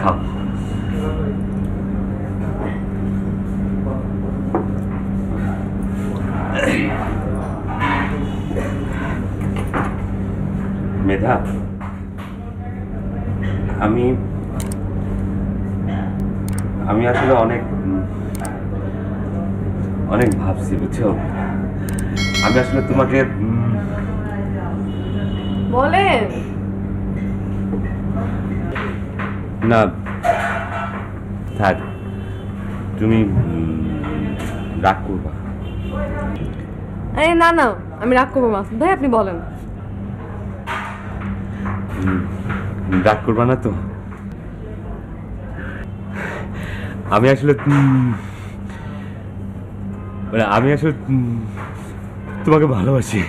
খাও মেধা আমি আমি আসলে অনেক অনেক ভাবছি বুঝছ? আমি আসলে তোমাকে বলেন। না থাক। তুমি রাগ করবা। না না আমি রাগ করব মাসুদ ভাই আপনি বলেন। রাগ করবা না তো? আমি আসলে মানে আমি আসলে তোমাকে ভালোবাসি।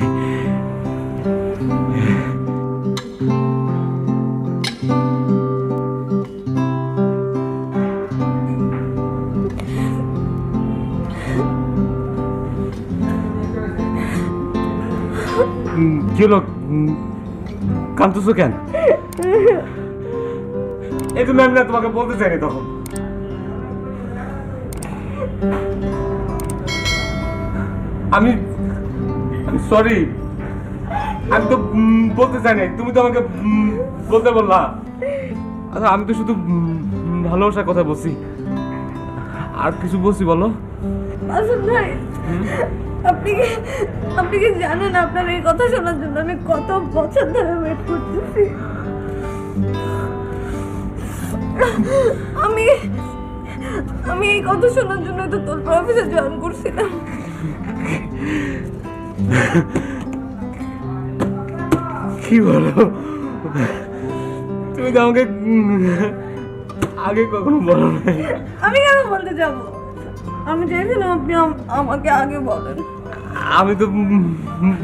কেন? এই তোমাকে বলতে চাইনি তখন। আমি সরি আমি তো বলতে চাইনি। তুমি তো আমাকে বলতে বললা। আচ্ছা আমি তো শুধু ভালোবাসার কথা বলছি। আর কিছু বলছি বলো? মাসুদ ভাই আপনি কি আপনি কি জানেন আপনার এই কথা শোনার জন্য আমি কত বছর ধরে ওয়েট করতেছি? আমি আমি এই কথা শোনার জন্য তো তোর অফিসে জয়েন করছিলাম। কি বলো? তুমি তো আমাকে আগে কখনো বলো নাই। আমি কেন বলতে যাব? আমি চাইছিলাম আপনি আম- আমাকে আগে বলেন। আমি তো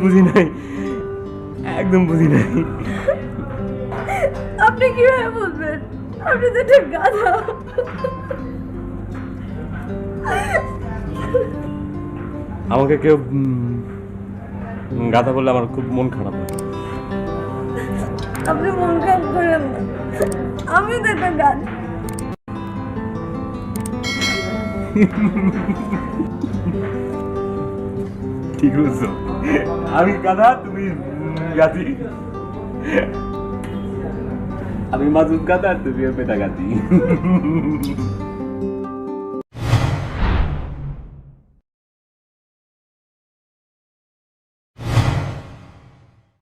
বুঝি নাই। একদম বুঝি নাই। আপনি কীভাবে বলবেন আপনি তো একটা গাধা। আমাকে কেউ গাধা বললে আমার খুব মন খারাপ হয়। আপনি মন খারাপ করেন আমি তো একটা গাধা। ঠিক বলছো। আমি কাদা তুমি গাছি আমি মাজুদ কাদা তুমি পেটা গাধি